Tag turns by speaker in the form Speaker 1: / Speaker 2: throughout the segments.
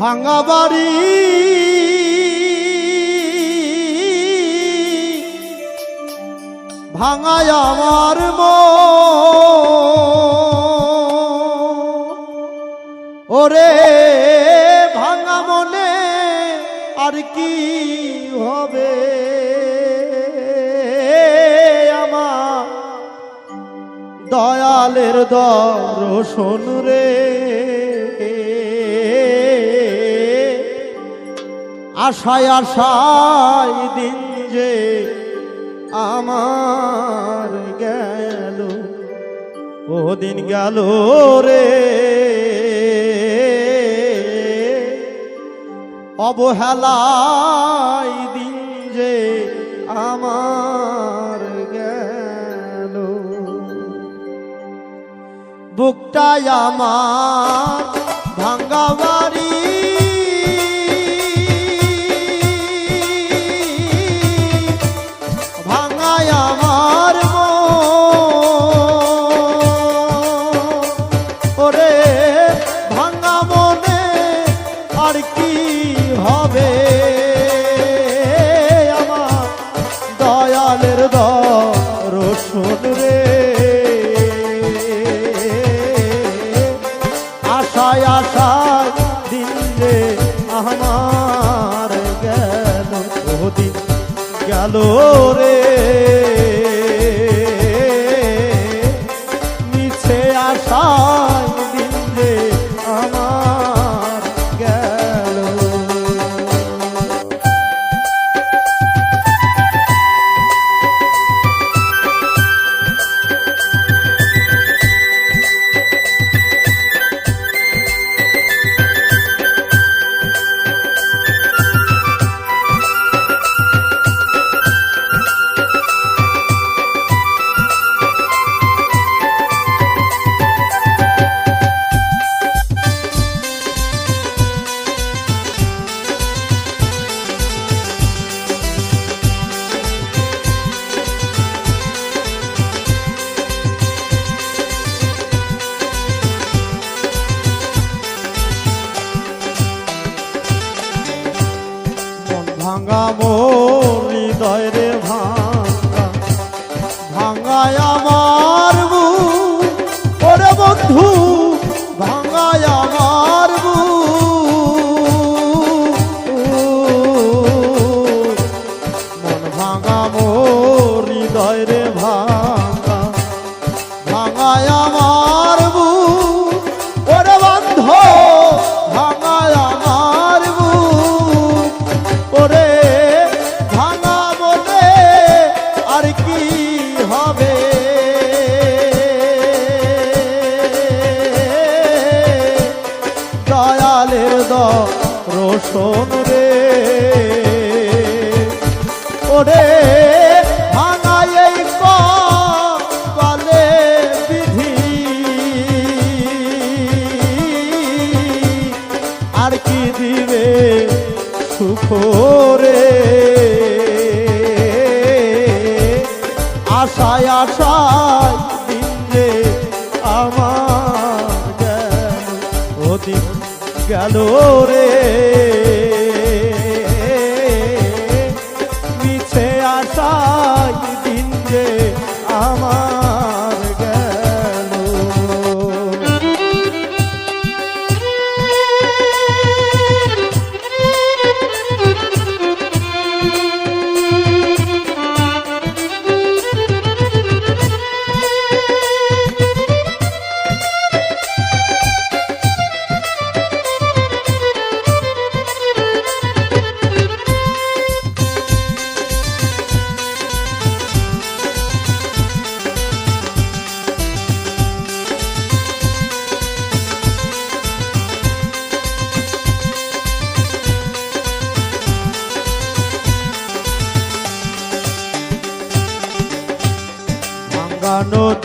Speaker 1: ভাঙা বাড়ি। ভাঙায় আমার ওরে ভাঙা মনে আর কি হবে? আমার দয়ালের দর্শন রে। আশায় আশায় দিন যে আমার গেল ও দিন গেল রে। অবহেলায় দিন যে আমার গেল। বুকটায় আমার ভাঙ্গাবাড়ি গঙ্গায় হারাই দিনে আমার গেল অতীত গেল রে।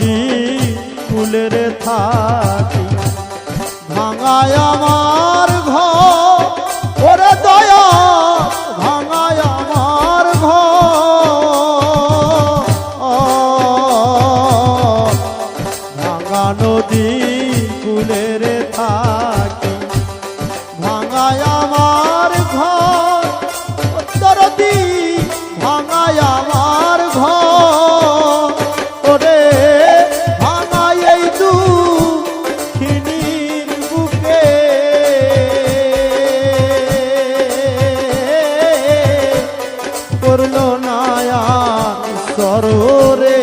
Speaker 1: মাটি ফুলের থাকি ভাঙায় আমার ছিল না সরোরে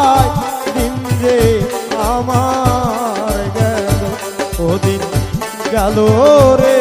Speaker 1: হায় দিন যে আমার গেল ওদিন গেল রে।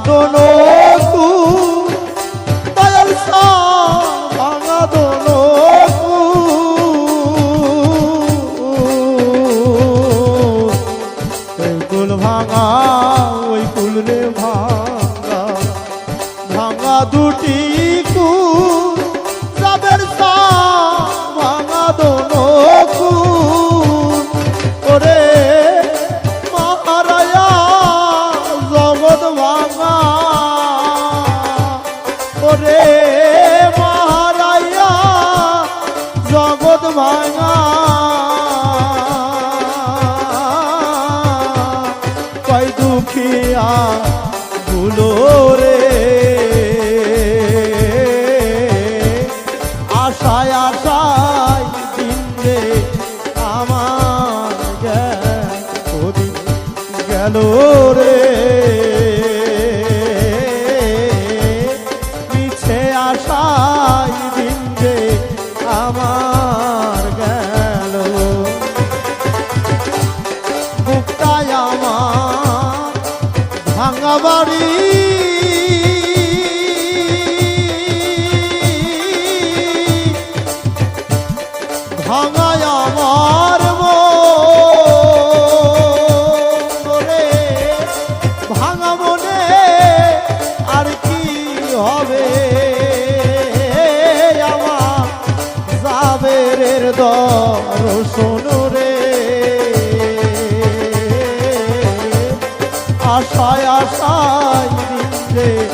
Speaker 1: সাধনো মায়া গুলো রে। আশায় আশায় দিনে আমার গেল রে। মিছে আশায় তর শোনো রে। আশায় আশায় রে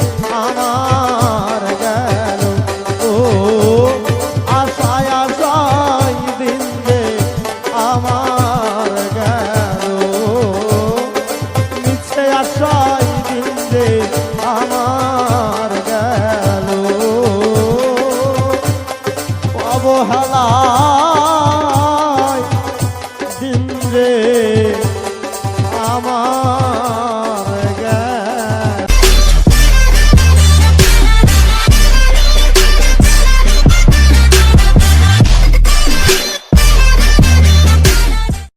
Speaker 1: অবহেলা